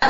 At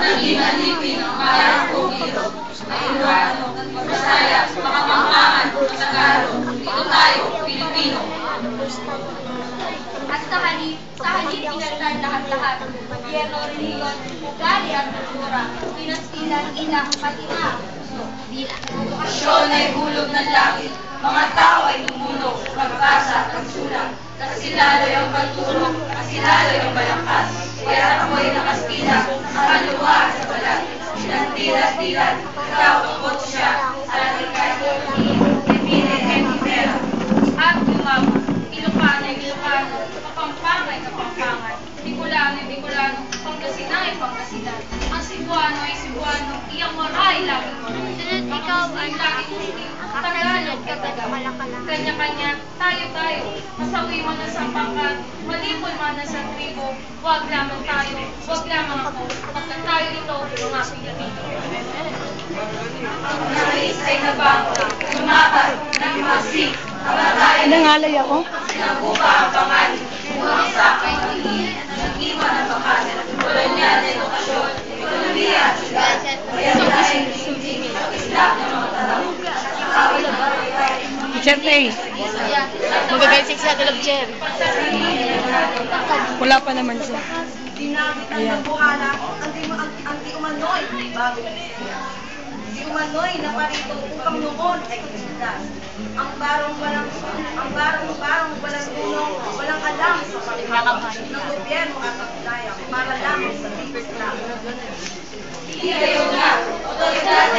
sa halip, sa halip inaltan lahat-lahat. Gobyerno, reliyon, ugali at kultura. Pinagsilan, ilang, pati na ang puso. Bilang. Edukasyon ay hulog ng langit. Mga tao ay tumunog, magbasa, magsulat. Kasilaloy ang pagturo, kasilaloy ang balangkas. Kaya ako'y nakastila, nakaluwa sa balat. Sinagtilat-tilat, ikaw ang bot siya. Sa ating kahit Pipili, Hemipera. At yumawa. Ilocano ay Ilocano. Kapampangan ay Kapampangan. Bicolano ay Bicolano. Pangasinan ay Pangasinan. Ang Cebuano ay Cebuano. Iyang waray laging waray. Sunod, ikaw ay laging Muslim. Ako Tagalog sunod ay kapag Tagalog. malakala. Kanya-kanya. Masawi man na sa pangkat, malipol man na sa tribo. Huwag lamang tayo, huwag lamang ako. Pagkat tayo ito, mga Pilipino. Nais ay nabango, lumaban, nagmasik, kamatayan Nangalay ako. Sinabuka ang pangalan, buwang sa aking pagiging, nag-iwan ang pangalan, kolonyal na edukasyon, ekonomiya at syudad, kaya dahil hindi pag-islap ng mga tao, nakawin ang Chef A. Magagaling sa Ate Love Cherry. Wala pa naman siya. Ayan. di umano'y bago Di umano'y na parito upang noon ay kusundas. Ang barong walang, ang barong barong walang tulong, walang alam sa pagkakawa ng gobyerno at ang para lamang sa bibig lang. Hindi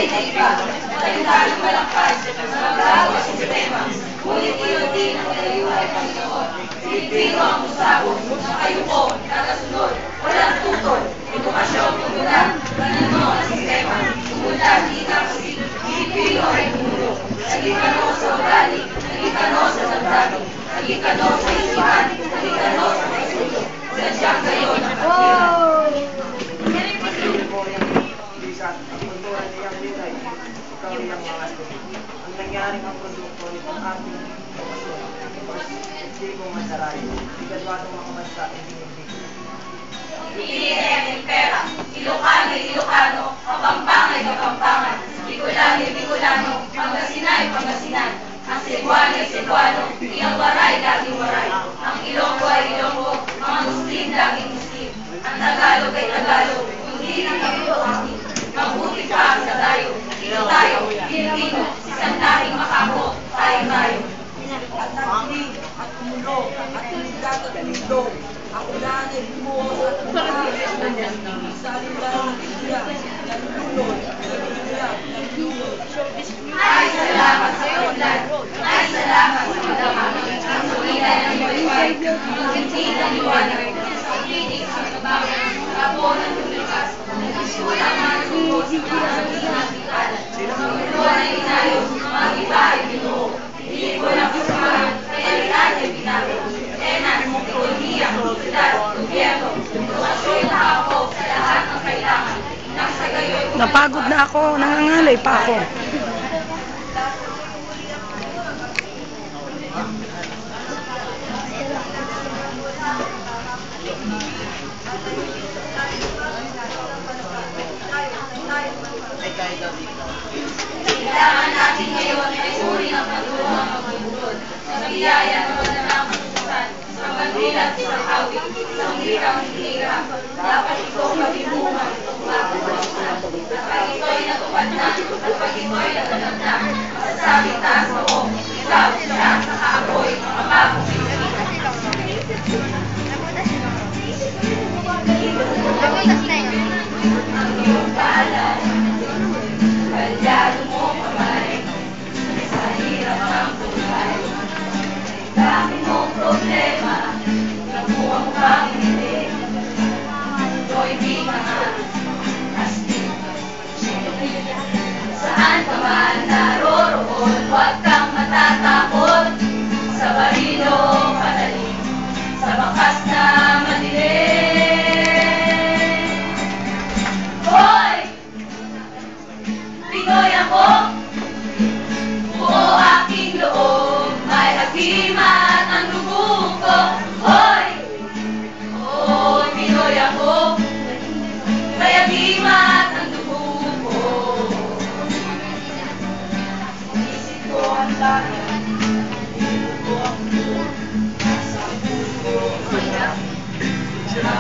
kayo nga, otoridad ay naiba, otoridad ng malangkas, magbago sa sistema, ngunit iyon din ang nilayuan ay Panginoon. Pilipino ang usabo, na kayo po, nakasunod, walang tutol, edukasyon, tumulan, Ang nangyaring ang produkto nitong ating edukasyon, hindi ko masarayo, igadwadong makabansa, hindi hindi. Piliin ang pera, Ilocano Ilocano, Kapampangan Kapampangan, Bicolano Bicolano, Pangasinan ay Pangasinan, ang Cebuano Cebuano, iyang waray laging waray, ang Ilonggo ay Ilonggo, mga Muslim laging Muslim, ang Tagalog ay Tagalog, Pilipino, isang lahing makako, tayo tayo. At nagli, at kumulong, at tuligat at tulong. Ang ulan ay bumuhos at bumuhos. Sa alilang ng India, nagdulod, nagdulod, nagdulod. Ay, salamat sa ulan. Ay, salamat sa madama. Ang sulitan ng buhay, ang hindi ng liwanag, sa pinig sa trabaho, labo ng lumikas, nagsulang ang ang. Ang ng Napagod na ako. Nangangalay pa ako. Kailangan natin ngayon ay uri ng pagtulong ng magbubulod. Sa biyaya ng mananang kasusan, sa bandilat sa hawig, sa hirang hira, dapat Kalyado mo kamay, sa hirap ng buhay. Dami mong problema, nakuha mo bang hindi? Ito'y di ka nga, astig. Saan ka man naroroon, himat ang lubong ko. Hoy! Hoy, Pinoy ako. Kaya himat ang lubong ko. Isip ko ang lahat. Sa puso ko. Sa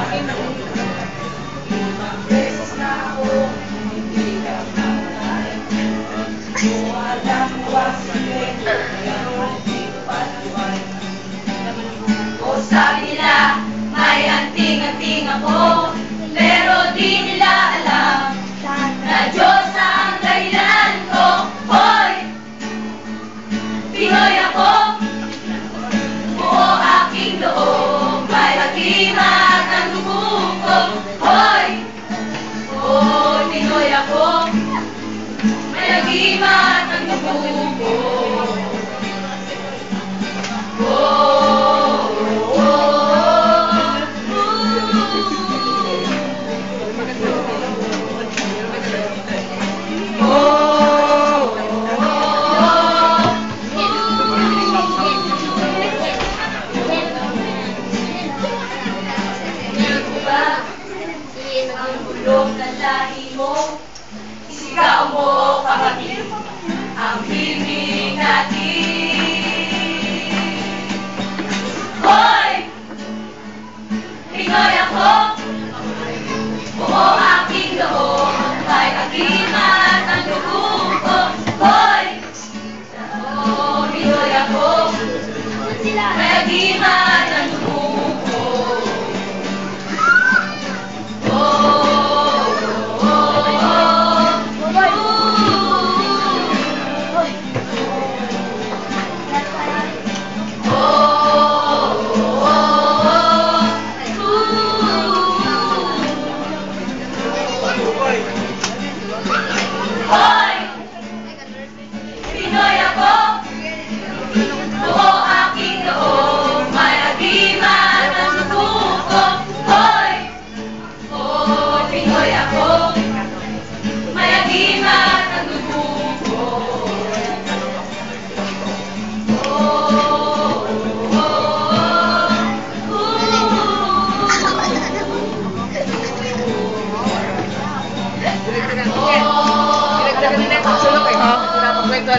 مدينة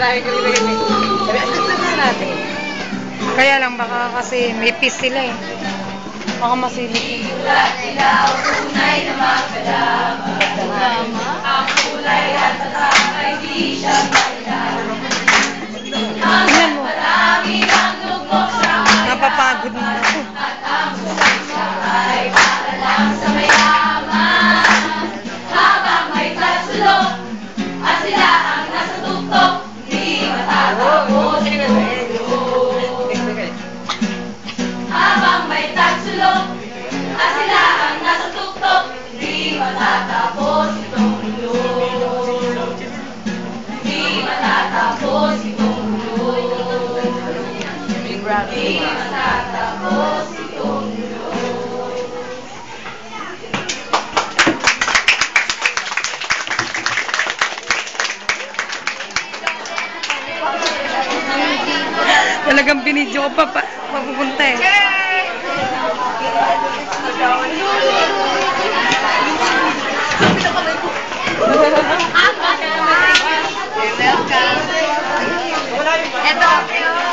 maraming kami Sabi, ang ganda na. Kaya lang baka kasi may peace sila eh. Baka masilip. Talagang binidyo ko pa pa papupunta eh. Welcome. Ito.